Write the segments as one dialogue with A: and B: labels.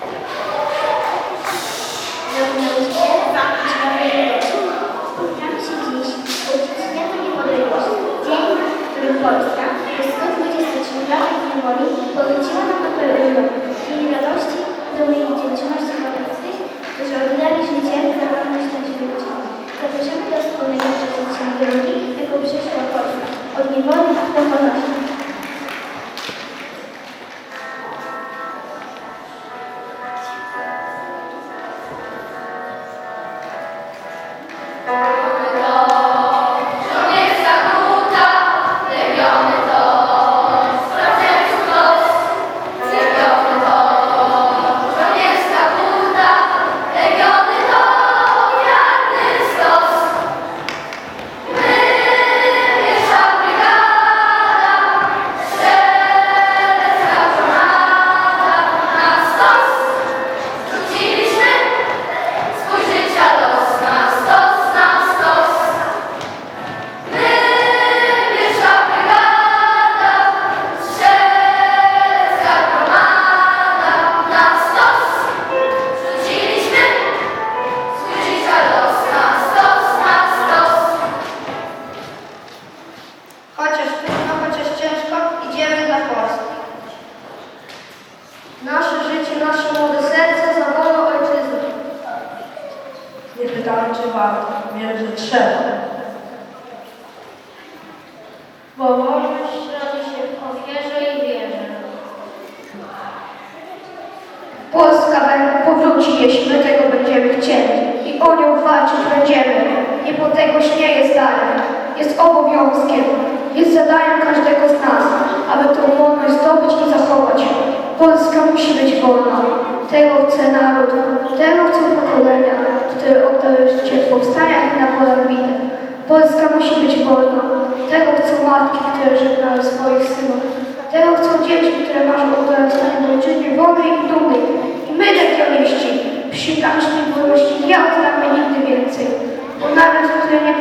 A: Thank you. Jeśli tego będziemy chcieli. I o nią walczyć będziemy. Niepodległość nie jest darem, jest obowiązkiem. Jest zadaniem każdego z nas, aby tę wolność zdobyć i zachować. Polska musi być wolna. Tego chce naród, tego chcą pokolenia, które oddały życie w powstaniach i na polach bitew. Polska musi być wolna. Tego chcą matki, które żegnały swoich synów. Tego chcą dzieci, które marzą o dorastaniu w ojczyźnie wolnej i dumnej. I my, regioniści, przysięgamy się tej wolności nie oddamy nigdy więcej. Bo naród, który nie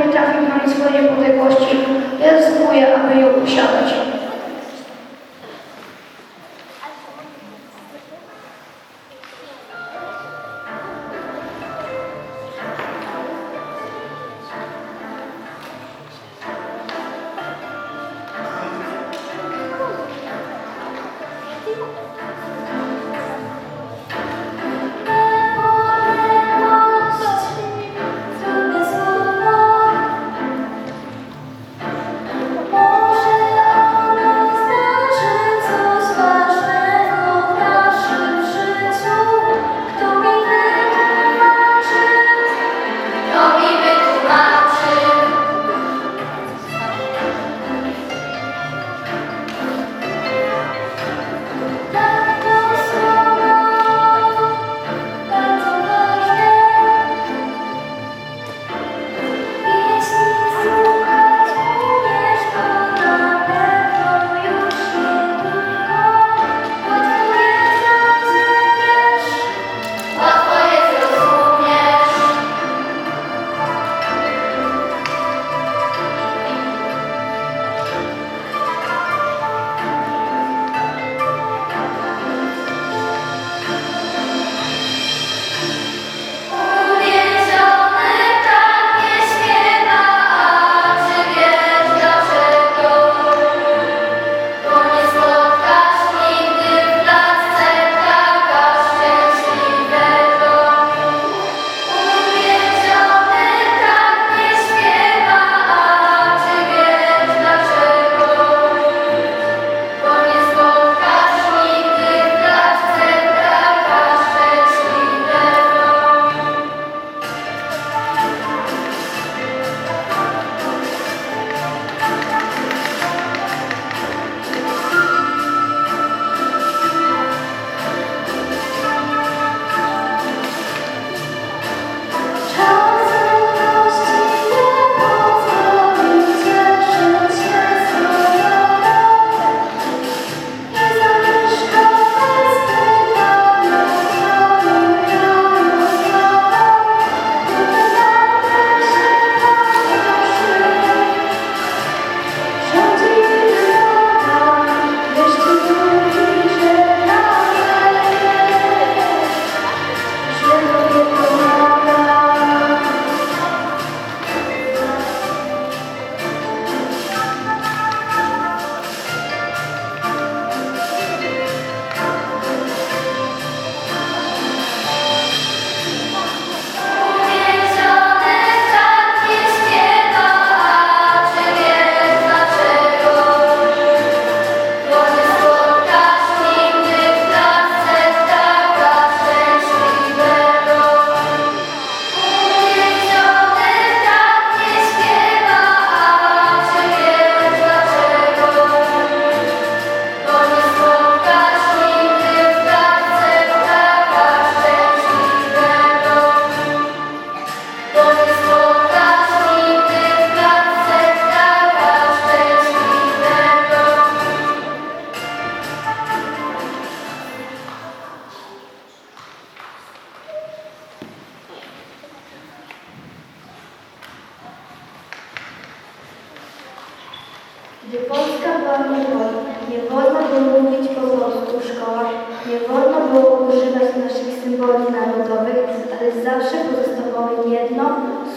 A: Gdy Polska była niewolna, nie wolno
B: było mówić po polsku w szkołach, nie wolno było używać naszych symboli narodowych, ale zawsze pozostawało jedno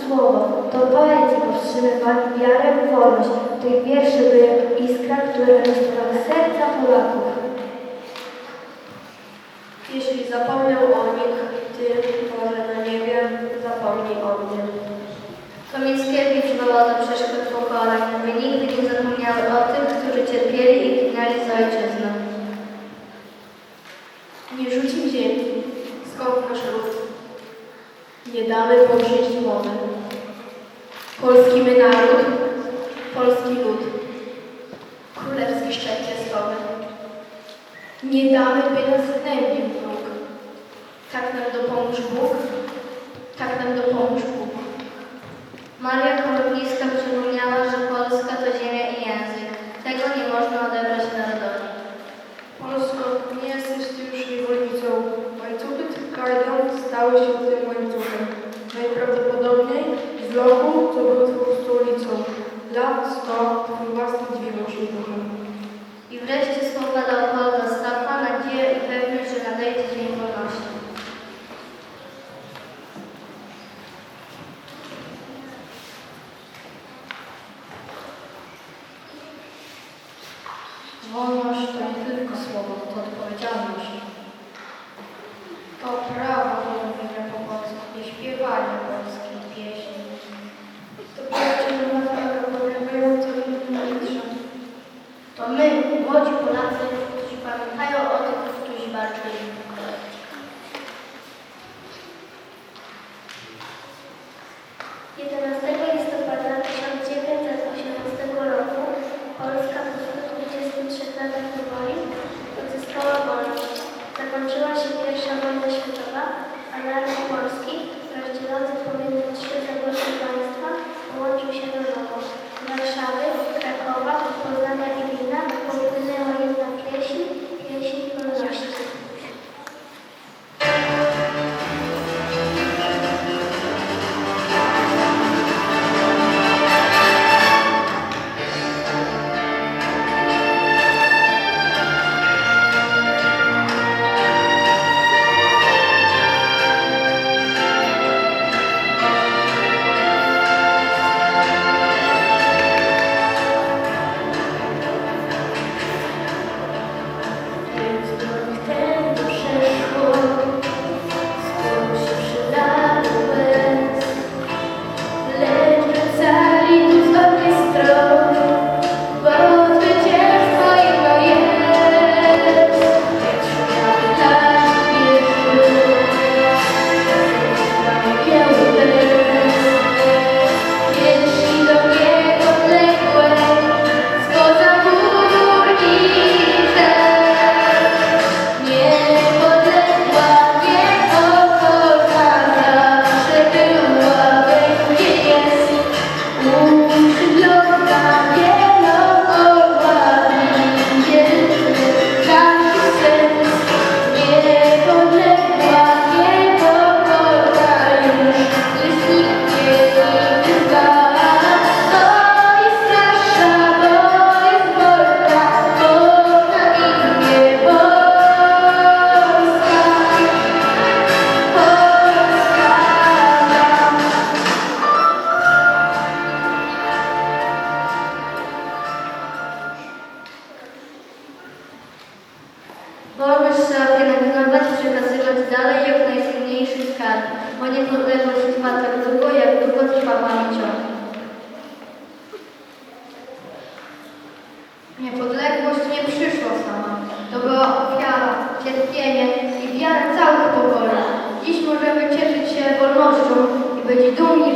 B: słowo. To poeci powstrzymywali wiarę w wolność. Tych wierszy były jak iskra, które rozpalały serca Polaków.
A: Nie
C: damy pogrzeć mowy. Polski my naród, polski lud. Królewski szczep piastowy. Nie damy, by nas gnębił wróg. Tak nam dopomóż Bóg, tak nam dopomóż Bóg.
A: Maria Konopnicka przypomniała, że Polska to ziemia młodzi Polacy, którzy pamiętają o tych, którzy walczyli.
B: Jedenastego listopada 1918 roku Wolność
A: trzeba pielęgnować, przekazywać dalej jak najcenniejszy skarb, bo niepodległość trwa tak długo, jak długo trwa pamięć.
D: Niepodległość nie przyszła sama. To była ofiara, cierpienie i wiara całych pokoleń. Dziś możemy cieszyć się wolnością i być dumni.